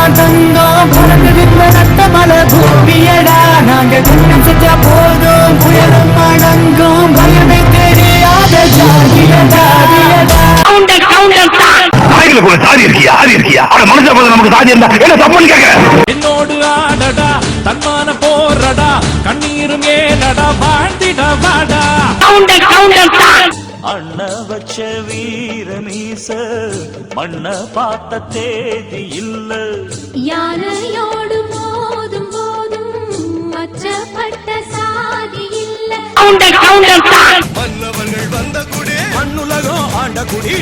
தான் தங்கம் பறந்துடுங்க ரத்த மலை பூமியடா நாங்க கண்ணம் செஞ்சா போதும் புயலும் அடங்கும். பயமே தெரியாத ஜாதியடா ஒரு சாதி இருக்கியா? ஆதி இருக்கியா? ஆனா மனுஷன் போது நமக்கு சாதி இருந்தா என்ன தப்புன்னு கேட்கிறேன் என்னோடு ஆடடா அண்ண வச்ச வீர மீச மண்ண பார்த்த தேதி இல்ல. யானையோடு மோதும் போதும் அச்சப்பட்ட சாதி இல்ல. மன்னவர்கள் வந்த குடி மண்ணுலகம் ஆண்ட குடி.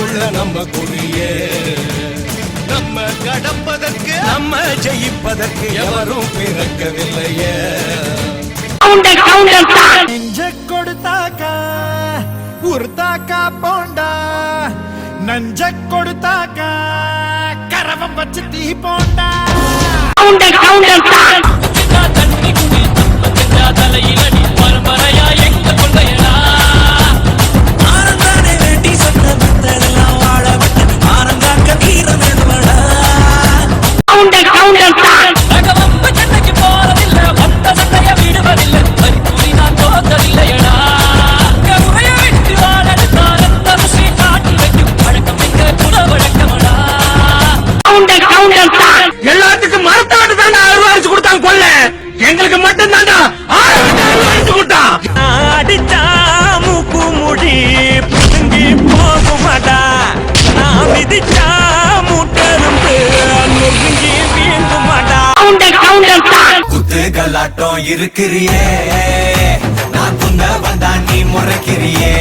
உள்ள நம்ம குடியே. நம்ம கடப்பதற்கு நம்ம ஜெயிப்பதற்கு எவரும் பிறக்கவில்லையே. நெஞ்ச கொடுத்தாக்கா உருத்தாக்கா போண்டா நஞ்ச கொடுத்தாக்கா கரவம் வச்சு தீ போண்டா. ஆனந்தானே வேட்டி மத்ததெல்லாம் வாழ வட்ட எல்லாத்துக்கும் தாண்டா அறுவாரிச்சு கொடுத்தாங்க கொல்ல. எங்களுக்கு மட்டும் தாண்டா அறுவாரிச்சு கொடுத்தான். அடிச்சா மூக்கு முடி புடுங்கி போகுமாடா. நான் மிதிச்சா மூட்டரும்பு நொறுங்கி வீங்குமாடா. குத்து கலாட்டம் இருக்கிறியே. நான் குந்த வந்தா நீ முறைக்கிறியே.